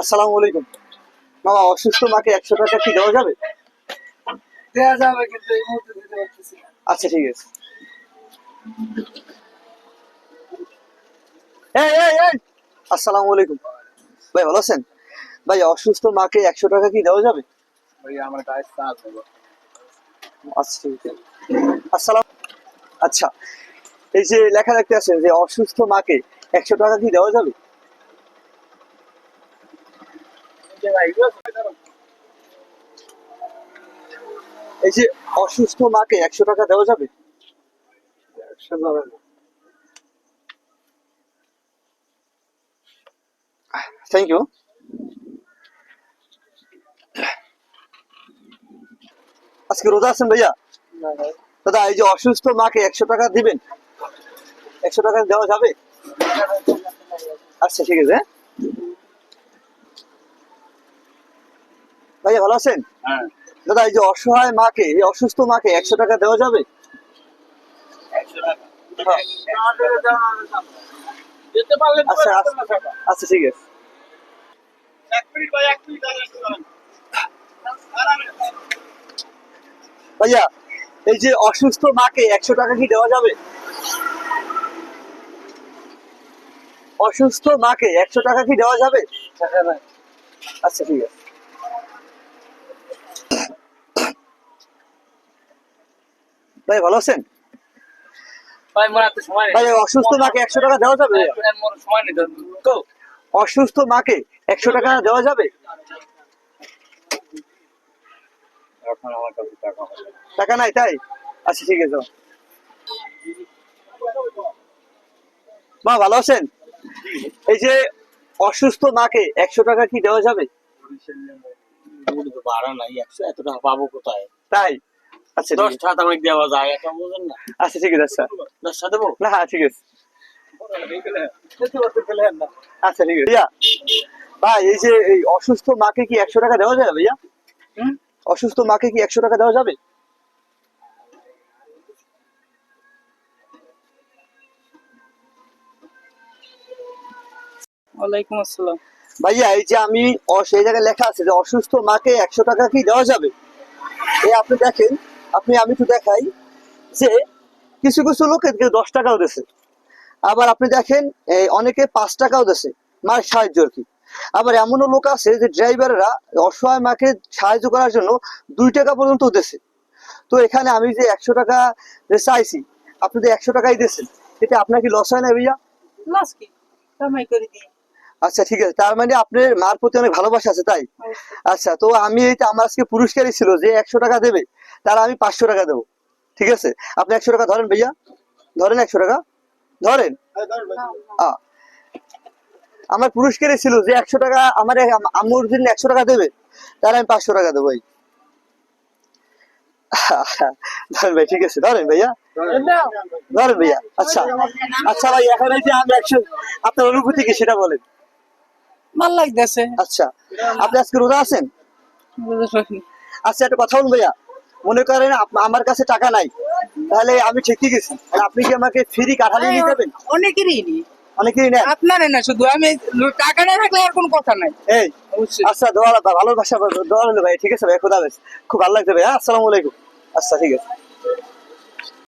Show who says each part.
Speaker 1: আসসালামু আলাইকুম। মামা অসুস্থ মাকে একশো টাকা কি দেওয়া যাবে?
Speaker 2: দেওয়া যাবে কিন্তু এই মুহূর্তে দিতে পারতেছি
Speaker 1: আচ্ছা ঠিক আছে। এই এই এই! আসসালামু আলাইকুম। ভাই ভালো আছেন? ভাই অসুস্থ মাকে একশো টাকা কি দেওয়া যাবে?
Speaker 2: ভাই আমার গায়ে চাপ
Speaker 1: আচ্ছা ঠিক আছে। আসসালাম আচ্ছা এই যে লেখা দেখতে আছেন যে অসুস্থ মাকে একশো টাকা কি দেওয়া যাবে? এই যে অসুস্থ মাকে একশো টাকা দেওয়া যাবে
Speaker 2: একশো যাবে না
Speaker 1: থ্যাংক ইউ আজকে রোজা আছেন ভাইয়া
Speaker 2: না ভাই
Speaker 1: দাদা এই যে অসুস্থ মাকে একশো টাকা দিবেন একশো টাকা দেওয়া যাবে আচ্ছা ঠিক আছে হ্যাঁ? ভাইয়া ভালো আছেন?
Speaker 2: হ্যাঁ।
Speaker 1: দাদা এই যে অসহায় মাকে এই অসুস্থ মাকে একশো টাকা দেওয়া যাবে? হ্যাঁ। আচ্ছা আচ্ছা ঠিক আছে। ভাইয়া এই যে অসুস্থ মাকে একশো টাকা কি দেওয়া যাবে? অসুস্থ মাকে একশো টাকা কি দেওয়া যাবে? আচ্ছা ঠিক আছে। ভাই ভালো আছেন
Speaker 2: ভাই মোর হাতে সময় নেই
Speaker 1: ভাই অসুস্থ মাকে একশো টাকা দেওয়া যাবে অসুস্থ মাকে একশো টাকা দেওয়া যাবে
Speaker 2: এখন আমার কাছে টাকা
Speaker 1: নাই তাই আচ্ছা ঠিক আছে মা ভালো আছেন এই যে অসুস্থ মাকে একশো টাকা কি দেওয়া যাবে
Speaker 2: ভাড়া নাই একশো এত টাকা পাবো কোথায়
Speaker 1: তাই আচ্ছা ঠিক
Speaker 2: দশ
Speaker 1: আছে।
Speaker 2: টাকা আমাকে দেওয়া যায় এটা বুঝেন না।
Speaker 1: আচ্ছা ঠিক আছে আচ্ছা।
Speaker 2: দশ দেবো?
Speaker 1: না হ্যাঁ ঠিক আছে। আচ্ছা ঠিক আছে। ভাইয়া ভাই এই যে এই অসুস্থ মাকে কি একশো টাকা দেওয়া যাবে ভাইয়া? অসুস্থ মাকে কি একশো টাকা দেওয়া যাবে?
Speaker 2: ওয়ালাইকুম আসসালাম।
Speaker 1: ভাইয়া এই যে আমি সেই জায়গায় লেখা আছে যে অসুস্থ মাকে একশো টাকা কি দেওয়া যাবে? এই আপনি দেখেন আপনি আমি তো দেখাই যে কিছু কিছু লোকে কেউ দশ টাকাও দিছে। আবার আপনি দেখেন অনেকে পাঁচ টাকাও দিছে মার সাহায্য আর কি। আবার এমনও লোক আছে যে ড্রাইভাররা অসহায় মাকে সাহায্য করার জন্য দুই টাকা পর্যন্ত দিছে। তো এখানে আমি যে একশো টাকা যে চাইছি আপনি যে একশো টাকাই দিয়েছেন এতে আপনার কি লস হয় না ভাইয়া?
Speaker 3: লস কি? করে দিই
Speaker 1: আচ্ছা ঠিক আছে। তার মানে আপনার মার প্রতি অনেক ভালোবাসা আছে তাই? আচ্ছা তো আমি এইটা আমার আজকে পুরস্কারই ছিল যে একশো টাকা দেবে। তার আমি পাঁচশো টাকা দেবো। ঠিক আছে? আপনি একশো টাকা ধরেন ভাইয়া। ধরেন একশো টাকা? ধরেন। আমার পুরস্কারই ছিল যে একশো টাকা আমার আম্মুর জন্য একশো টাকা দেবে তাহলে আমি পাঁচশো টাকা দেবো ভাই। ধরেন ভাই ঠিক আছে? ধরেন ভাইয়া। ধরেন ভাইয়া। আচ্ছা। আচ্ছা ভাই এখন এই যে আমি একশো আপনার অনুভূতি কি সেটা বলেন।
Speaker 3: ভালো লাগতেছে।
Speaker 1: আচ্ছা। আপনি আজকে রোজা আছেন? আচ্ছা একটা কথা বলুন ভাইয়া। মনে করেন আমার কাছে টাকা নাই তাহলে আমি ঠিকই গেছি। আপনি কি আমাকে ফ্রি কাঁঠালি নিয়ে যাবেন?
Speaker 3: অনেকেরই নি
Speaker 1: অনেকেই না
Speaker 3: আপনার না শুধু আমি টাকা না থাকলে আর কোনো কথা নাই।
Speaker 1: এই আচ্ছা দোয়া ভালো ভাষা দোয়া ভাই ঠিক আছে ভাই খুদা। খুব ভালো লাগছে ভাই হ্যাঁ? আসসালামু আলাইকুম। আচ্ছা ঠিক আছে।